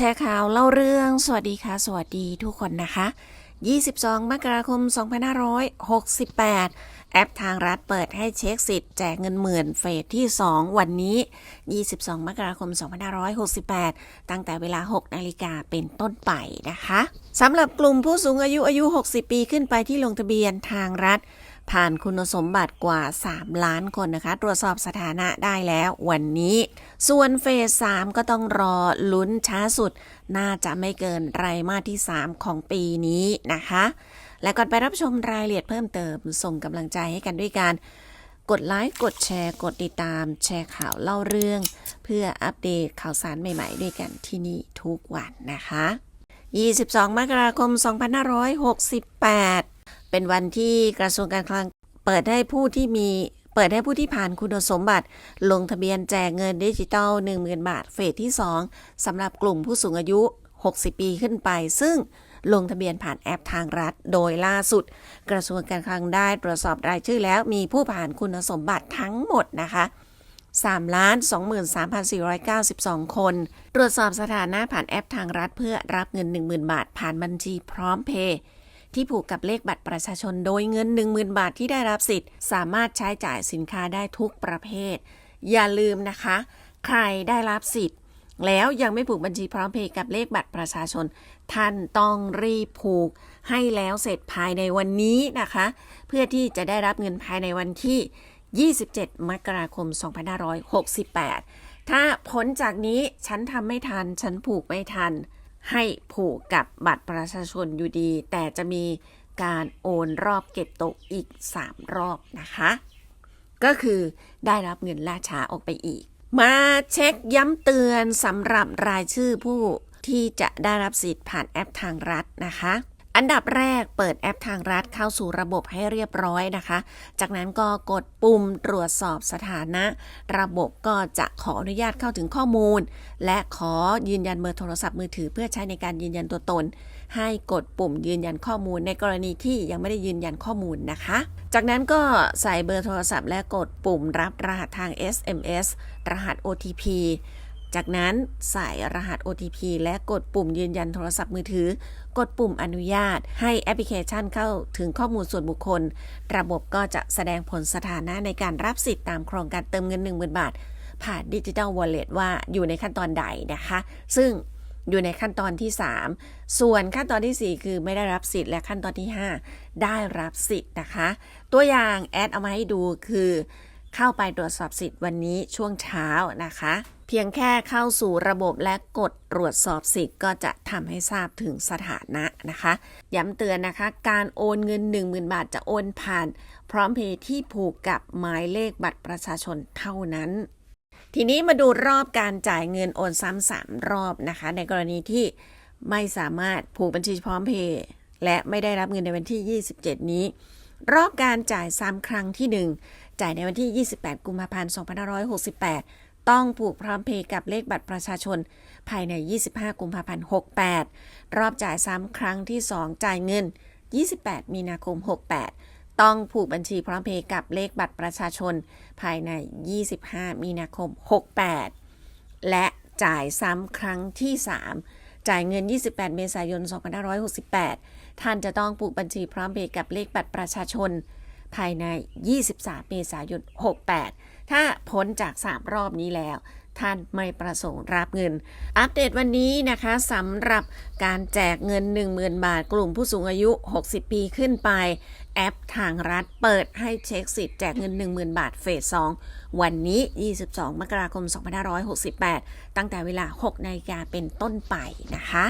แชร์ข่าวเล่าเรื่องสวัสดีค่ะ สวัสดีทุกคนนะคะ 22 มกราคม 2568 แอปทางรัฐเปิดให้เช็คสิทธิ์แจกเงินหมื่นเฟสที่ 2 วันนี้ 22 มกราคม 2568 ตั้งแต่เวลา 6 นาฬิกาเป็นต้นไปนะคะสำหรับกลุ่มผู้สูงอายุอายุ 60 ปีขึ้นไปที่ลงทะเบียนทางรัฐ ผ่านคุณสมบัติกว่า 3 ล้านคนนะคะ ตรวจสอบสถานะได้แล้ววันนี้ ส่วนเฟส 3 ก็ต้องรอลุ้นช้าสุด น่าจะไม่เกินไตรมาสที่ 3 ของปีนี้นะคะ และก่อนไปรับชมรายละเอียดเพิ่มเติม ส่งกำลังใจให้กันด้วยการกดไลค์กดแชร์ กดติดตาม แชร์ข่าวเล่าเรื่อง เพื่ออัปเดตข่าวสารใหม่ ๆ ด้วยกันที่นี่ทุกวันนะคะ 22 มกราคม 2568 เป็นวันที่กระทรวงการคลังเปิดให้ผู้ที่มีเปิดให้ผู้ที่ผ่านคุณสมบัติ ลงทะเบียนแจกเงินดิจิตอล10,000 บาท เฟสที่ 2สำหรับกลุ่มผู้สูงอายุ 60 ปีขึ้นไป ซึ่งลงทะเบียนผ่านแอปทางรัฐ โดยล่าสุด กระทรวงการคลังได้ตรวจสอบรายชื่อแล้วมีผู้ผ่านคุณสมบัติทั้งหมดนะคะ3ล้าน23,492 คน ตรวจสอบสถานะผ่านแอปทางรัฐเพื่อรับเงิน 10,000 บาทผ่านบัญชีพร้อมเพย์ ที่ผูกกับเลขบัตรประชาชนโดยเงิน 10,000 บาทที่ได้รับสิทธิ์ สามารถใช้จ่ายสินค้าได้ทุกประเภท อย่าลืมนะคะ ใครได้รับสิทธิ์ แล้วยังไม่ผูกบัญชีพร้อมเพย์กับเลขบัตรประชาชน ท่านต้องรีบผูกให้แล้วเสร็จภายในวันนี้นะคะ เพื่อที่จะได้รับเงินภายในวันที่ 27 มกราคม 2568 ถ้าพ้นจากนี้ฉันทำไม่ทัน ฉันผูกไม่ทัน ให้ผูกกับบัตรประชาชนอยู่ดี แต่จะมีการโอนรอบเก็บตกอีก 3 รอบนะคะ ก็คือได้รับเงินล่าช้าออกไปอีก มาเช็คย้ำเตือนสำหรับรายชื่อผู้ที่จะได้รับสิทธิ์ผ่านแอปทางรัฐนะคะ อันดับแรกเปิดแอปทางรัฐเข้าสู่ระบบให้เรียบร้อยนะคะ จากนั้นก็กดปุ่มตรวจสอบสถานะ ระบบก็จะขออนุญาตเข้าถึงข้อมูล และขอยืนยันเบอร์โทรศัพท์มือถือ เพื่อใช้ในการยืนยันตัวตน ให้กดปุ่มยืนยันข้อมูลในกรณีที่ยังไม่ได้ยืนยันข้อมูลนะคะ จากนั้นก็ใส่เบอร์โทรศัพท์และกดปุ่มรับรหัสทาง SMS รหัส OTP จากนั้นใส่รหัส OTP และกดปุ่มยืนยันโทรศัพท์มือถือ กดปุ่มอนุญาต ให้แอปพลิเคชันเข้าถึงข้อมูลส่วนบุคคล ระบบก็จะแสดงผลสถานะในการรับสิทธิ์ตามโครงการเติมเงิน 10,000 บาท ผ่านดิจิ t a ลวอลเล็ตว่าอยู่ในขั้นตอนใดนะคะ ซึ่งอยู่ในขั้นตอนที่ 3 ส่วนขั้นตอนที่ 4 คือไม่ได้รับสิทธิ์และขั้นตอนที่ 5 ได้รับสิทธิ์นะคะ ตัวอย่างแอดเอามาให้ดูคือ เข้าไปตรวจสอบสิทธิ์วันนี้ช่วงเช้านะคะ เพียงแค่เข้าสู่ระบบและกดตรวจสอบสิทธิ์ก็จะทำให้ทราบถึงสถานะนะคะ ย้ำเตือนนะคะ การโอนเงิน 10,000 บาทจะโอนผ่าน พร้อมเพย์ที่ผูกกับหมายเลขบัตรประชาชนเท่านั้นทีนี้มาดูรอบการจ่ายเงินโอนซ้ำสามรอบนะคะ ในกรณีที่ไม่สามารถผูกบัญชีพร้อมเพย์และไม่ได้รับเงินในวันที่ 27 นี้ รอบการจ่ายซ้ำครั้งที่1 จ่ายในวันที่ 28 กุมภาพันธ์ 2568 ต้องผูกพร้อมเพย์กับเลขบัตรประชาชน ภายใน 25 กุมภาพันธ์ 68 รอบจ่ายซ้ำครั้งที่ 2 จ่ายเงิน 28 มีนาคม 68 ต้องผูกบัญชีพร้อมเพย์กับเลขบัตรประชาชน ภายใน 25 มีนาคม 68 และจ่ายซ้ำครั้งที่ 3 จ่ายเงิน 28 เมษายน 2568 ท่านจะต้องผูกบัญชีพร้อมเพย์กับเลขบัตรประชาชน ภายใน 23 เมษายน 68 ถ้าพ้นจาก 3 รอบนี้แล้ว ท่านไม่ประสงค์รับเงิน อัปเดตวันนี้นะคะสำหรับการแจกเงิน 10,000 บาท กลุ่มผู้สูงอายุ 60 ปีขึ้นไป แอปทางรัฐเปิดให้เช็คสิทธิ์แจกเงิน 10,000 บาทเฟส 2 วันนี้ 22 มกราคม 2568 ตั้งแต่เวลา 6นาฬิกาเป็นต้นไปนะคะ